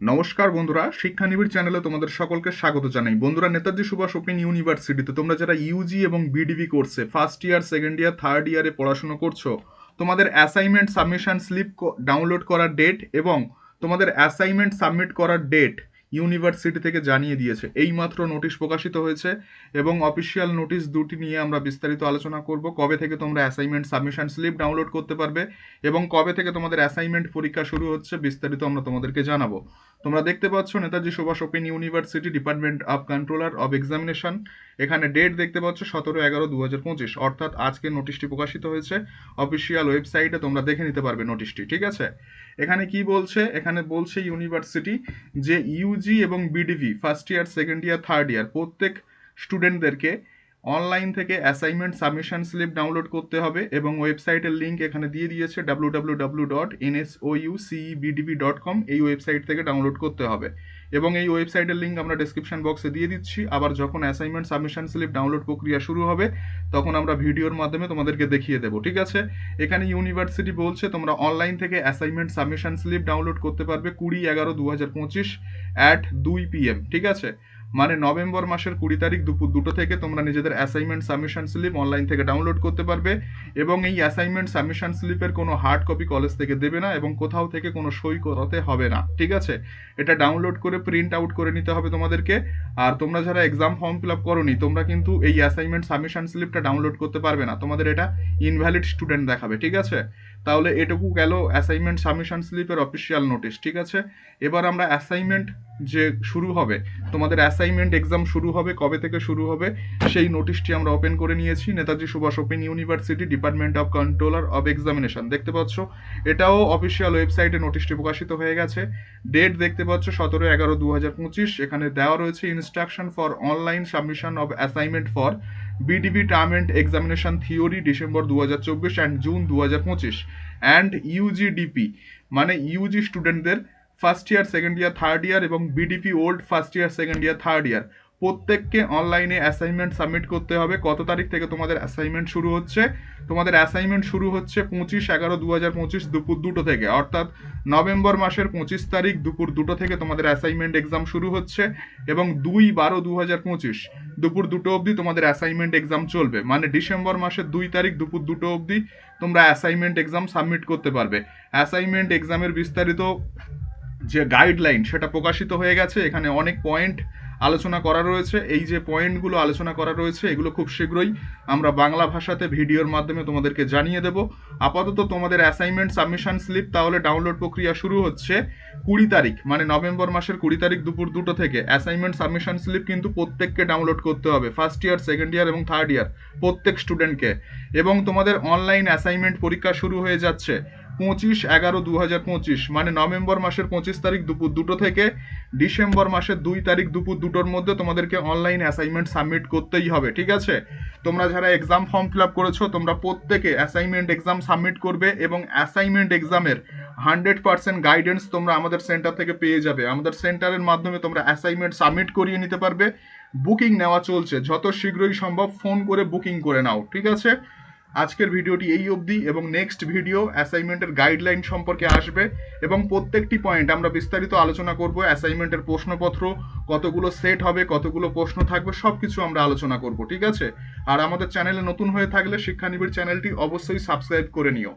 নমস্কার বন্ধুরা শিক্ষানিবিড় চ্যানেলে তোমাদের সকলকে স্বাগত জানাই। বন্ধুরা, নেতাজি সুভাষ ওপেন ইউনিভার্সিটিতে তোমরা যারা ইউজি এবং বিডিবি কোর্সে first year second year third ইয়ারে পড়াশোনা করছ, তোমাদের অ্যাসাইনমেন্ট সাবমিশন স্লিপ ডাউনলোড করার ডেট এবং তোমাদের অ্যাসাইনমেন্ট সাবমিট করার ডেট ইউনিভার্সিটি থেকে জানিয়ে দিয়েছে। এইমাত্র নোটিশ প্রকাশিত হয়েছে এবং অফিসিয়াল নোটিশ দুটি নিয়ে আমরা বিস্তারিত আলোচনা করব, কবে থেকে তোমরা অ্যাসাইনমেন্ট সাবমিশন স্লিপ ডাউনলোড করতে পারবে এবং কবে থেকে তোমাদের অ্যাসাইনমেন্ট পরীক্ষা শুরু হচ্ছে বিস্তারিত আমরা তোমাদেরকে জানাব। তোমরা দেখতে পাচ্ছ Netaji Subhas open university department of controller of examination. এখানে ডেট দেখতে পাচ্ছ সতেরো এগারো দু হাজার পঁচিশ। অর্থাৎ আজকে নোটিশটি প্রকাশিত হয়েছে। অফিসিয়াল ওয়েবসাইটে তোমরা দেখে নিতে পারবে নোটিশটি, ঠিক আছে? এখানে কি বলছে? এখানে বলছে ইউনিভার্সিটি যে ইউজি এবং BDP, first year, second year, third year প্রত্যেক স্টুডেন্টদেরকে অনলাইন থেকে অ্যাসাইনমেন্ট সাবমিশন স্লিপ ডাউনলোড করতে হবে এবং ওয়েবসাইটের লিঙ্ক এখানে দিয়ে দিয়েছে ডাব্লু ডাব্লু ডট কম এই ওয়েবসাইট থেকে ডাউনলোড করতে হবে এবং এই ওয়েবসাইটের লিঙ্ক আমরা ডেসক্রিপশন বক্সে দিয়ে দিচ্ছি। আবার যখন অ্যাসাইনমেন্ট সাবমিশন স্লিপ ডাউনলোড প্রক্রিয়া শুরু হবে, তখন আমরা ভিডিওর মাধ্যমে তোমাদেরকে দেখিয়ে দেবো, ঠিক আছে? এখানে ইউনিভার্সিটি বলছে তোমরা অনলাইন থেকে অ্যাসাইনমেন্ট সাবমিশন স্লিপ ডাউনলোড করতে পারবে কুড়ি এগারো দু হাজার পঁচিশ অ্যাট দুই পিএম ঠিক আছে? মানে নভেম্বর মাসের কুড়ি তারিখ দুপুর দুটো থেকে তোমরা নিজেদের অ্যাসাইনমেন্ট সাবমিশন স্লিপ অনলাইন থেকে ডাউনলোড করতে পারবে এবং এই অ্যাসাইনমেন্ট সাবমিশন স্লিপের কোনো হার্ড কপি কলেজ থেকে দেবে না এবং কোথাও থেকে কোনো সই করাতে হবে না, ঠিক আছে? এটা ডাউনলোড করে প্রিন্ট আউট করে নিতে হবে তোমাদেরকে। আর তোমরা যারা এক্সাম ফর্ম ফিল আপ করোনি, তোমরা কিন্তু এই অ্যাসাইনমেন্ট সাবমিশন স্লিপটা ডাউনলোড করতে পারবে না। তোমাদের এটা ইনভ্যালিড স্টুডেন্ট দেখাবে, ঠিক আছে? তাহলে এটুকু গেল অ্যাসাইনমেন্ট সাবমিশন স্লিপের অফিসিয়াল নোটিশ ঠিক আছে? এবার আমরা অ্যাসাইনমেন্ট যে শুরু হবে, তোমাদের অ্যাসাইনমেন্ট এক্সাম শুরু হবে, কবে থেকে শুরু হবে, সেই নোটিশটি আমরা ওপেন করে নিয়েছি Netaji Subhash open university department of controller of examination দেখতে পাচ্ছ? এটাও অফিসিয়াল ওয়েবসাইটে নোটিশটি প্রকাশিত হয়ে গেছে। ডেট দেখতে পাচ্ছ সতেরো এগারো দু হাজার পঁচিশ, এখানে দেওয়া রয়েছে instruction for online submission of assignment for BDP term and examination theory December দু হাজার চব্বিশ অ্যান্ড জুন দু হাজার পঁচিশ অ্যান্ড ইউজিডিপি মানে ইউজি স্টুডেন্টদের first year second year third year এবং BDP old first year second year third year প্রত্যেককে অনলাইনে অ্যাসাইনমেন্ট সাবমিট করতে হবে। কত তারিখ থেকে তোমাদের অ্যাসাইনমেন্ট শুরু হচ্ছে? তোমাদের অ্যাসাইনমেন্ট শুরু হচ্ছে পঁচিশ এগারো দু হাজার পঁচিশ দুপুর দুটো থেকে। অর্থাৎ নভেম্বর মাসের পঁচিশ তারিখ দুপুর দুটো থেকে তোমাদের অ্যাসাইনমেন্ট এক্সাম শুরু হচ্ছে এবং দুই বারো দু হাজার পঁচিশ দুপুর দুটো অবধি তোমাদের অ্যাসাইনমেন্ট এক্সাম চলবে। মানে ডিসেম্বর মাসের দুই তারিখ দুপুর দুটো অবধি তোমরা অ্যাসাইনমেন্ট এক্সাম সাবমিট করতে পারবে। অ্যাসাইনমেন্ট এক্সামের বিস্তারিত যে গাইডলাইন সেটা প্রকাশিত হয়ে গেছে, এখানে অনেক পয়েন্ট আলোচনা করা রয়েছে। এই যে পয়েন্টগুলো আলোচনা করা রয়েছে, এগুলো খুব শীঘ্রই আমরা বাংলা ভাষাতে ভিডিওর মাধ্যমে তোমাদেরকে জানিয়ে দেব। আপাতত তোমাদের অ্যাসাইনমেন্ট সাবমিশন স্লিপ তাহলে ডাউনলোড প্রক্রিয়া শুরু হচ্ছে কুড়ি তারিখ মানে নভেম্বর মাসের কুড়ি তারিখ দুপুর দুটো থেকে। অ্যাসাইনমেন্ট সাবমিশন স্লিপ কিন্তু প্রত্যেককে ডাউনলোড করতে হবে ফার্স্ট ইয়ার সেকেন্ড ইয়ার এবং থার্ড ইয়ার প্রত্যেক স্টুডেন্টকে এবং তোমাদের অনলাইন অ্যাসাইনমেন্ট পরীক্ষা শুরু হয়ে যাচ্ছে। পঁচিশ, এগারো দু হাজার পঁচিশ মানে নভেম্বর মাসের পঁচিশ তারিখ দুপুর দুটো থেকে ডিসেম্বর মাসের দুই তারিখ দুপুর দুটোর মধ্যে তোমাদেরকে অনলাইন অ্যাসাইনমেন্ট সাবমিট করতেই হবে, ঠিক আছে? তোমরা যারা এক্সাম ফর্ম ফিল আপ করেছ, তোমরা প্রত্যেকে অ্যাসাইনমেন্ট এক্সাম সাবমিট করবে এবং অ্যাসাইনমেন্ট এক্সামের হান্ড্রেড পার্সেন্ট গাইডেন্স তোমরা আমাদের সেন্টার থেকে পেয়ে যাবে। আমাদের সেন্টারের মাধ্যমে তোমরা অ্যাসাইনমেন্ট সাবমিট করিয়ে নিতে পারবে। বুকিং নেওয়া চলছে। যত শীঘ্রই সম্ভব ফোন করে বুকিং করে নাও, ঠিক আছে? আজকের ভিডিওটি এই অবধি এবং নেক্সট ভিডিও অ্যাসাইনমেন্টের গাইডলাইন সম্পর্কে আসবে এবং প্রত্যেকটি পয়েন্ট আমরা বিস্তারিত আলোচনা করব অ্যাসাইনমেন্টের প্রশ্নপত্র, কতগুলো সেট হবে, কতগুলো প্রশ্ন থাকবে সব কিছু আমরা আলোচনা করব, ঠিক আছে? আর আমাদের চ্যানেলে নতুন হয়ে থাকলে শিক্ষানিবিড় চ্যানেলটি অবশ্যই সাবস্ক্রাইব করে নিও।